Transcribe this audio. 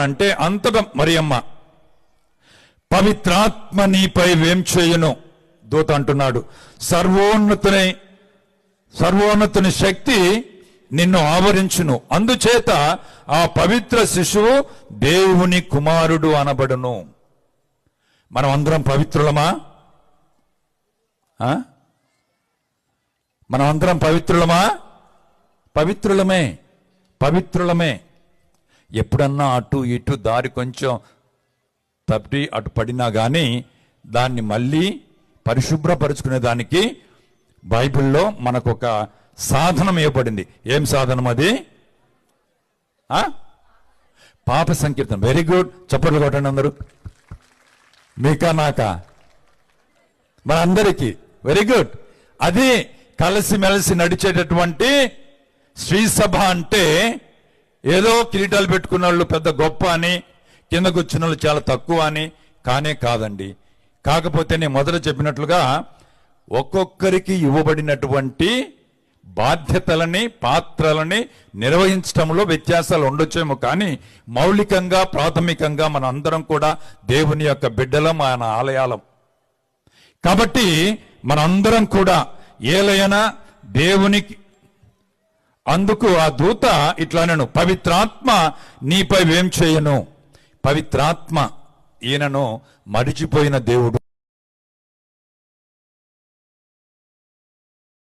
అంటే అంతట మరియమ్మ పవిత్రాత్మ నీపై వేం చేయును? దూత అంటున్నాడు. సర్వోన్నతుని సర్వోన్నతుని శక్తి నిన్ను ఆవరించును. అందుచేత ఆ పవిత్ర శిశువు దేవుని కుమారుడు అనబడును. మనం అందరం పవిత్రులమా? ఆ? మనం అందరం పవిత్రులమా? పవిత్రులమే పవిత్రులమే. ఎప్పుడన్నా అటు ఇటు దారి కొంచెం తప్పి అటు పడినా కానీ దాన్ని మళ్ళీ పరిశుభ్రపరుచుకునే దానికి బైబిల్లో మనకు ఒక సాధనం ఇవ్వబడింది. ఏం సాధనం అది? పాప సంకీర్తనం. వెరీ గుడ్ చప్పట్లు కొట్టండి అందరూ. మీకా నాకా? మనందరికీ. వెరీ గుడ్ అది కలిసిమెలిసి నడిచేటటువంటి శ్రీసభ అంటే ఏదో కిరీటాలు పెట్టుకున్న వాళ్ళు పెద్ద గొప్ప అని కిందకు కూర్చున్న వాళ్ళు చాలా తక్కువ అని కానే కాదండి. కాకపోతే నేను మొదట చెప్పినట్లుగా ఒక్కొక్కరికి ఇవ్వబడినటువంటి బాధ్యతలని పాత్రలని నిర్వహించడంలో వ్యత్యాసాలు ఉండొచ్చేమో కానీ మౌలికంగా ప్రాథమికంగా మన అందరం కూడా దేవుని యొక్క బిడ్డలం ఆయన ఆలయాలం. కాబట్టి మనందరం కూడా ఏలైనా దేవునికి అందుకు ఆ దూత ఇట్లా నేను పవిత్రాత్మ నీపై వేం చేయను పవిత్రాత్మ ఈయనను మరిచిపోయిన దేవుడు.